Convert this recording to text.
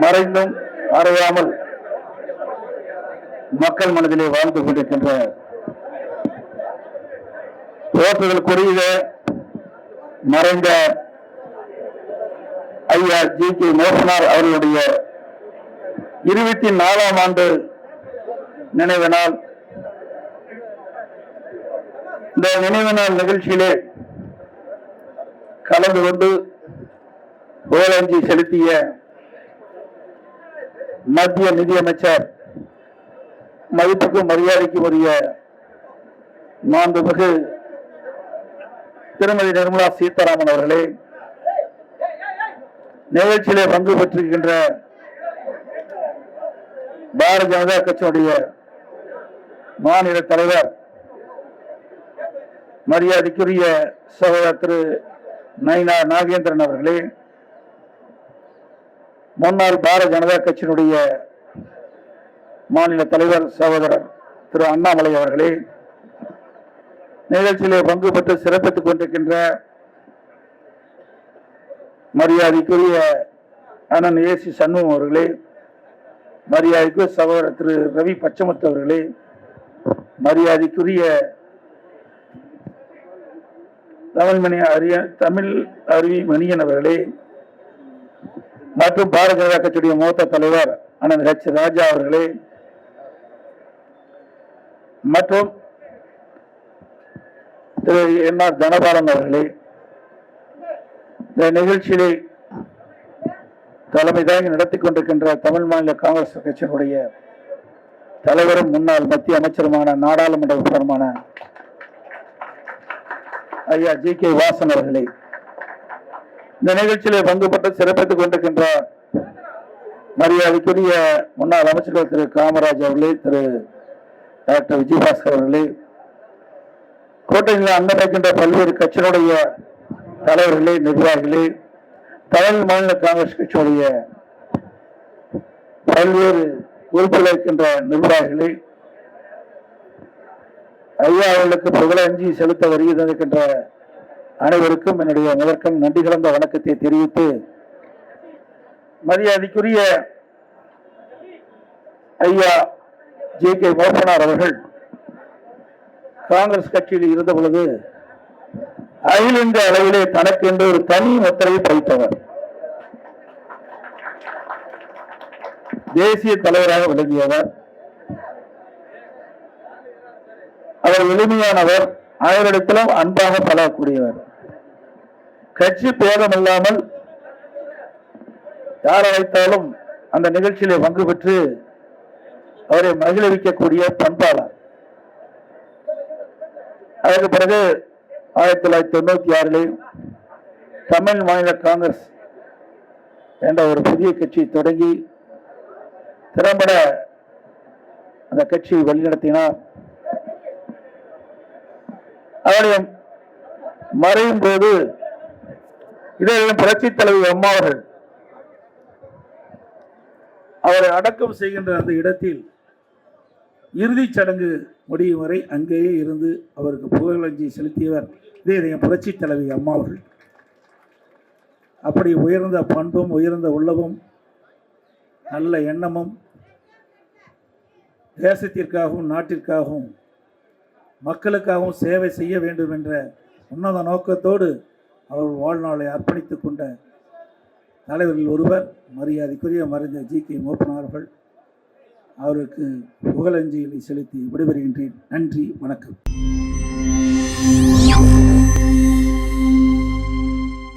மறைந்தும் மறையாமல் மக்கள் மனதிலே வாழ்ந்து கொண்டிருக்கின்ற தோற்றுதலுக்குரிய மறைந்த ஐயா ஜி கே மோகனார் அவர்களுடைய இருபத்தி நாலாம் ஆண்டு நினைவு நாள். இந்த நினைவு நாள் நிகழ்ச்சியிலே கலந்து கொண்டு புகழஞ்சி செலுத்திய மத்திய நிதியமைச்சர் மதிப்புக்கும் மரியாதைக்கும் உரிய மாண்புமிகு திருமதி நிர்மலா சீதாராமன் அவர்களே நிகழ்ச்சியிலே பங்கு பெற்றிருக்கின்ற பாரதிய ஜனதா கட்சியுடைய மாநில தலைவர் மரியாதைக்குரிய சகோதரர் திரு நயினா நாகேந்திரன் அவர்களே முன்னாள் பாரத ஜனதா கட்சியினுடைய மாநில தலைவர் சகோதரர் திரு அண்ணாமலை அவர்களே நிகழ்ச்சியிலே பங்கு பெற்று சிறப்பித்துக் கொண்டிருக்கின்ற மரியாதைக்குரிய அண்ணன் ஏசி சண்முகம் அவர்களே மரியாதைக்குரிய சகோதரர் திரு ரவி பச்சமுத்து அவர்களே மரியாதைக்குரிய தமிழ்மணி அரிய தமிழ் அருவி மணியன் அவர்களே மற்றும் பாரதிய ஜனதா கட்சியுடைய மூத்த தலைவர் அண்ணன் ஹெச் ராஜா அவர்களே மற்றும் திரு என் ஆர். தனபாலன் அவர்களே இந்த நிகழ்ச்சியிலே தலைமை தாங்கி நடத்தி கொண்டிருக்கின்ற தமிழ் மாநில காங்கிரஸ் கட்சியினுடைய தலைவரும் முன்னாள் மத்திய அமைச்சருமான நாடாளுமன்ற உறுப்பினருமான ஐயா ஜி கே வாசன் அவர்களே இந்த நிகழ்ச்சியிலே பங்குபட்டு சிறப்பித்துக் கொண்டிருக்கின்ற மரியாதைக்குரிய முன்னாள் அமைச்சர்கள் திரு காமராஜ் அவர்களே திரு டாக்டர் விஜயபாஸ்கர் அவர்களே கோட்டையில் அங்கமைக்கின்ற பல்வேறு கட்சியினுடைய தலைவர்களே நிர்வாகிகளே தமிழ் மாநில காங்கிரஸ் கட்சியுடைய பல்வேறு உறுப்பில் இருக்கின்ற நிர்வாகிகளே ஐயா அவர்களுக்கு புகழஞ்சி செலுத்த வருகை தந்திருக்கின்ற அனைவருக்கும் என்னுடைய முதற்கண் நன்றி கலந்த வணக்கத்தை தெரிவித்து மரியாதைக்குரிய ஐயா ஜே கே மோகனார் அவர்கள் காங்கிரஸ் கட்சியில் இருந்த பொழுது அகில இந்திய அளவிலே தனக்கென்று ஒரு தனி முத்திரையை பதித்தவர். தேசிய தலைவராக விளங்கியவர். அவர் எளிமையானவர். அவரிடத்திலும் அன்பாக பழகக்கூடியவர் கட்சி பேதம் இல்லாமல் யார் அழைத்தாலும் அந்த நிகழ்ச்சியிலே பங்கு பெற்று அவரை மகிழ்விக்கக்கூடிய பண்பாளர். அதற்கு பிறகு ஆயிரத்தி தொள்ளாயிரத்தி தொண்ணூத்தி ஆறிலே தமிழ் மாநில காங்கிரஸ் என்ற ஒரு புதிய கட்சி தொடங்கி திறம்பட அந்த கட்சியை வழிநடத்தினார். அவருடைய மறையும் போது இதில் புரட்சி தலைவி அம்மா அவர்கள் அவரை அடக்கம் செய்கின்ற அந்த இடத்தில் இறுதிச் சடங்கு முடியும் வரை அங்கேயே இருந்து அவருக்கு புகழஞ்சி செலுத்தியவர் இதே இதயம் புரட்சி தலைவி அம்மா அவர்கள். அப்படி உயர்ந்த பண்பும் உயர்ந்த உள்ளமும் நல்ல எண்ணமும் தேசத்திற்காகவும் நாட்டிற்காகவும் மக்களுக்காகவும் சேவை செய்ய வேண்டும் என்ற உன்னத நோக்கத்தோடு அவர் வாழ்நாளை அர்ப்பணித்துக் கொண்ட தலைவர்கள் ஒருவர் மரியாதைக்குரிய மறைந்த ஜி கே மோப்பன் அவர்கள். அவருக்கு புகழஞ்சலியை செலுத்தி விடைபெறுகின்றேன். நன்றி வணக்கம்.